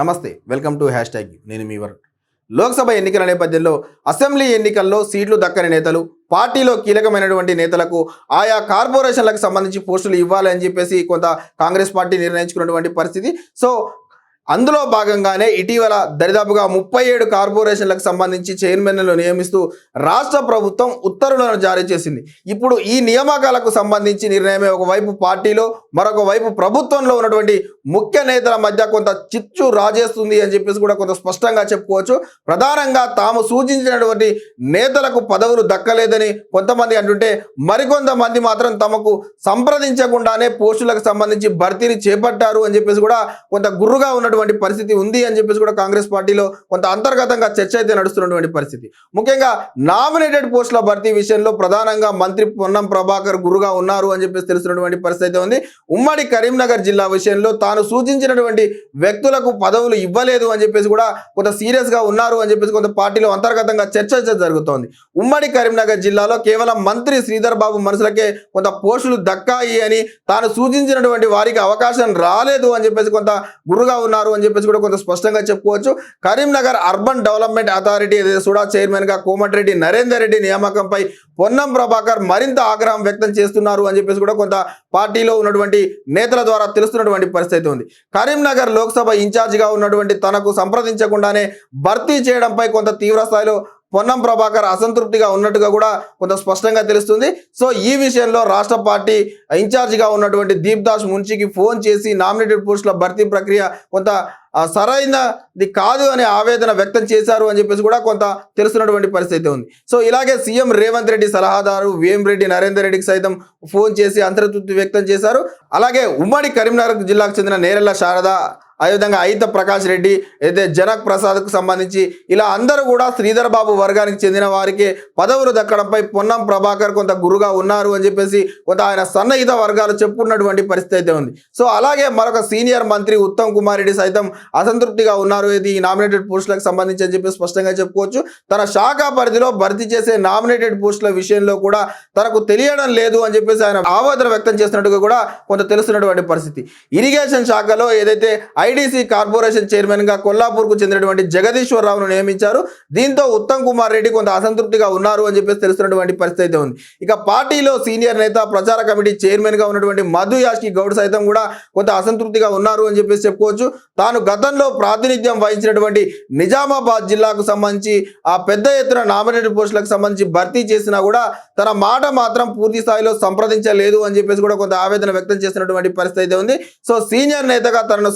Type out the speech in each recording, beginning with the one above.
నమస్తే welcome to hash tag నేను మీ వరుణ్. లోక్సభ ఎన్నికల నేపథ్యంలో అసెంబ్లీ ఎన్నికల్లో సీట్లు దక్కని నేతలు పార్టీలో కీలకమైనటువంటి నేతలకు ఆయా కార్పొరేషన్లకు సంబంధించి పోస్టులు ఇవ్వాలని చెప్పేసి కొంత కాంగ్రెస్ పార్టీ నిర్ణయించుకున్నటువంటి పరిస్థితి. సో అందులో భాగంగానే ఇటీవల దరిదాపుగా ముప్పై ఏడు కార్పొరేషన్లకు సంబంధించి చైర్మన్లను నియమిస్తూ రాష్ట్ర ప్రభుత్వం ఉత్తర్వులను జారీ చేసింది. ఇప్పుడు ఈ నియామకాలకు సంబంధించి నిర్ణయమే ఒకవైపు పార్టీలో మరొక వైపు ప్రభుత్వంలో ఉన్నటువంటి ముఖ్య నేతల మధ్య కొంత చిచ్చు రాజేస్తుంది అని చెప్పేసి కూడా కొంత స్పష్టంగా చెప్పుకోవచ్చు. ప్రధానంగా తాము సూచించినటువంటి నేతలకు పదవులు దక్కలేదని కొంతమంది అంటుంటే మరికొంతమంది మాత్రం తమకు సంప్రదించకుండానే పోస్టులకు సంబంధించి భర్తీని చేపట్టారు అని చెప్పేసి కూడా కొంత గుర్రుగా ఉన్నటువంటి పరిస్థితి ఉంది అని చెప్పేసి కూడా కాంగ్రెస్ పార్టీలో కొంత అంతర్గతంగా చర్చ అయితే నడుస్తున్నటువంటి పరిస్థితి. ముఖ్యంగా నామినేటెడ్ పోస్టుల భర్తీ విషయంలో ప్రధానంగా మంత్రి పొన్నం ప్రభాకర్ గురుగా ఉన్నారు అని చెప్పేసి తెలుస్తున్నటువంటి పరిస్థితి అయితే ఉంది. ఉమ్మడి కరీంనగర్ జిల్లా విషయంలో తాను సూచించినటువంటి వ్యక్తులకు పదవులు ఇవ్వలేదు అని చెప్పేసి కూడా కొంత సీరియస్గా ఉన్నారు అని చెప్పేసి కొంత పార్టీలో అంతర్గతంగా చర్చ జరుగుతోంది. ఉమ్మడి కరీంనగర్ జిల్లాలో కేవలం మంత్రి శ్రీధర్ బాబు మనసులకే కొంత పోస్టులు దక్కాయి అని తాను సూచించినటువంటి వారికి అవకాశం రాలేదు అని చెప్పేసి కొంత గురుగా ఉన్నారు. అని చెప్పేసి కూడా కొంత స్పష్టంగా చెప్పుకోవచ్చు. కరీంనగర్ అర్బన్ డెవలప్మెంట్ అథారిటీ ఏదైతే సుడా చైర్మన్గా కోమటిరెడ్డి నరేందర్ రెడ్డి నియామకంపై పొన్నం ప్రభాకర్ మరింత ఆగ్రహం వ్యక్తం చేస్తున్నారు అని చెప్పేసి కూడా కొంత పార్టీలో ఉన్నటువంటి నేతల ద్వారా తెలుస్తున్నటువంటి పరిస్థితి ఉంది. కరీంనగర్ లోక్సభ ఇన్ఛార్జిగా ఉన్నటువంటి తనకు సంప్రదించకుండానే భర్తీ చేయడంపై కొంత తీవ్ర స్థాయిలో పొన్నం ప్రభాకర్ అసంతృప్తిగా ఉన్నట్టుగా కూడా కొంత స్పష్టంగా తెలుస్తుంది. సో ఈ విషయంలో రాష్ట్ర పార్టీ ఇన్ఛార్జిగా ఉన్నటువంటి దీప్ దాస్ మున్షికి ఫోన్ చేసి నామినేటెడ్ పోస్టుల భర్తీ ప్రక్రియ కొంత సరైనది కాదు అనే ఆవేదన వ్యక్తం చేశారు అని చెప్పేసి కూడా కొంత తెలుస్తున్నటువంటి పరిస్థితి ఉంది. సో ఇలాగే సీఎం రేవంత్ రెడ్డి సలహాదారు వేమిరెడ్డి నరేందర్ రెడ్డికి సైతం ఫోన్ చేసి అంతర్తృప్తి వ్యక్తం చేశారు. అలాగే ఉమ్మడి కరీంనగర్ జిల్లాకు చెందిన నేరెళ్ళ శారద అదేవిధంగా అయిత ప్రకాష్ రెడ్డి అయితే జనక్ ప్రసాద్కు సంబంధించి ఇలా అందరూ కూడా శ్రీధర్ బాబు వర్గానికి చెందిన వారికి పదవులు దక్కడంపై పొన్నం ప్రభాకర్ కొంత గురుగా ఉన్నారు అని చెప్పేసి కొంత ఆయన సన్నిహిత వర్గాలు చెప్పుకున్నటువంటి పరిస్థితి అయితే ఉంది. సో అలాగే మరొక సీనియర్ మంత్రి ఉత్తమ్ కుమార్ రెడ్డి సైతం అసంతృప్తిగా ఉన్నారు. ఇది ఈ నామినేటెడ్ పోస్టులకు సంబంధించి అని చెప్పి స్పష్టంగా చెప్పుకోవచ్చు. తన శాఖ పరిధిలో భర్తీ చేసే నామినేటెడ్ పోస్టుల విషయంలో కూడా తనకు తెలియడం లేదు అని చెప్పేసి ఆయన ఆవేదన వ్యక్తం చేసినట్టుగా కూడా కొంత తెలుస్తున్నటువంటి పరిస్థితి. ఇరిగేషన్ శాఖలో ఏదైతే ఐడీసీ కార్పొరేషన్ చైర్మన్గా కొల్లాపూర్కు చెందినటువంటి జగదీశ్వరరావును నియమించారు. దీంతో ఉత్తమ్ కుమార్ రెడ్డి కొంత అసంతృప్తిగా ఉన్నారు అని చెప్పేసి తెలుస్తున్నటువంటి పరిస్థితి అయితే ఉంది. ఇక పార్టీలో సీనియర్ నేత ప్రచార కమిటీ చైర్మన్గా ఉన్నటువంటి మధు యాష్కి గౌడ్ సైతం కూడా కొంత అసంతృప్తిగా ఉన్నారు అని చెప్పేసి చెప్పుకోవచ్చు. తాను గతంలో ప్రాతినిధ్యం వహించినటువంటి నిజామాబాద్ జిల్లాకు సంబంధించి ఆ పెద్ద ఎత్తున నామినేటెడ్ పోస్టులకు సంబంధించి భర్తీ చేసినా కూడా తన మాట మాత్రం పూర్తి స్థాయిలో సంప్రదించలేదు అని చెప్పేసి కూడా కొంత ఆవేదన వ్యక్తం చేసినటువంటి పరిస్థితి అయితే ఉంది. సో సీనియర్ నేతగా తనను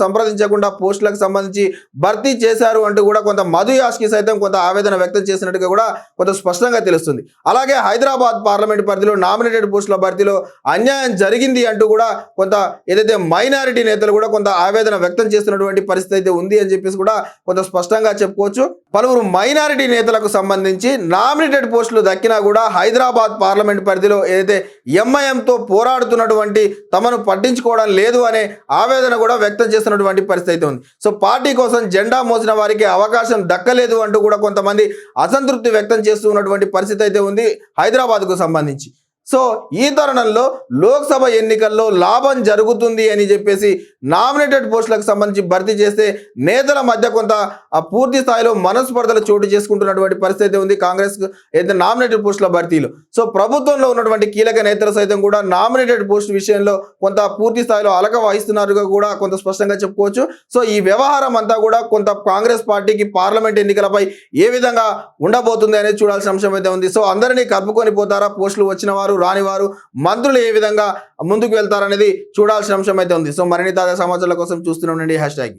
సంప్రదించకుండా పోస్టులకు సంబంధించి భర్తీ చేశారు అంటూ కూడా కొంత మధు యాష్కి సైతం కొంత ఆవేదన వ్యక్తం చేసినట్టుగా కూడా కొంత స్పష్టంగా తెలుస్తుంది. అలాగే హైదరాబాద్ పార్లమెంట్ పరిధిలో నామినేటెడ్ పోస్టుల భర్తీలో అన్యాయం జరిగింది అంటూ కూడా కొంత ఏదైతే మైనారిటీ నేతలు కూడా కొంత ఆవేదన వ్యక్తం చేస్తున్నటువంటి పరిస్థితి అయితే ఉంది అని చెప్పేసి కూడా కొంత స్పష్టంగా చెప్పుకోవచ్చు. పలువురు మైనారిటీ నేతలకు సంబంధించి నామినేటెడ్ పోస్టులు దక్కినా కూడా హైదరాబాద్ పార్లమెంట్ పరిధిలో ఏదైతే ఎంఐఎంతో పోరాడుతున్నటువంటి తమను పట్టించుకోవడం లేదు అనే ఆవేదన కూడా వ్యక్తం చేస్తున్నటువంటి పరిస్థితి అయితే ఉంది. సో పార్టీ కోసం జెండా మోసిన వారికి అవకాశం దక్కలేదు అంటూ కూడా కొంతమంది అసంతృప్తి వ్యక్తం చేస్తూ ఉన్నటువంటి పరిస్థితి అయితే ఉంది హైదరాబాద్కు సంబంధించి. సో ఈ తరుణంలో లోక్సభ ఎన్నికల్లో లాభం జరుగుతుంది అని చెప్పేసి నామినేటెడ్ పోస్టులకు సంబంధించి భర్తీ చేస్తే నేతల మధ్య కొంత ఆ పూర్తి స్థాయిలో మనస్పర్ధలు చోటు చేసుకుంటున్నటువంటి పరిస్థితి ఉంది కాంగ్రెస్ అయితే నామినేటెడ్ పోస్టుల భర్తీలు. సో ప్రభుత్వంలో ఉన్నటువంటి కీలక నేతలు సైతం కూడా నామినేటెడ్ పోస్ట్ విషయంలో కొంత పూర్తి స్థాయిలో అలక వహిస్తున్నారుగా కూడా కొంత స్పష్టంగా చెప్పుకోవచ్చు. సో ఈ వ్యవహారం అంతా కూడా కొంత కాంగ్రెస్ పార్టీకి పార్లమెంట్ ఎన్నికలపై ఏ విధంగా ఉండబోతుంది అనేది చూడాల్సిన అంశం అయితే ఉంది. సో అందరినీ కలుపుకొని పోతారా? పోస్టులు వచ్చిన వారు రాని వారు మంత్రులు ఏ విధంగా ముందుకు వెళ్తారనేది చూడాల్సిన అంశం అయితే ఉంది. సో మరిన్ని తాజా సమాచారాల కోసం చూస్తూనే ఉండండి. Hash tag.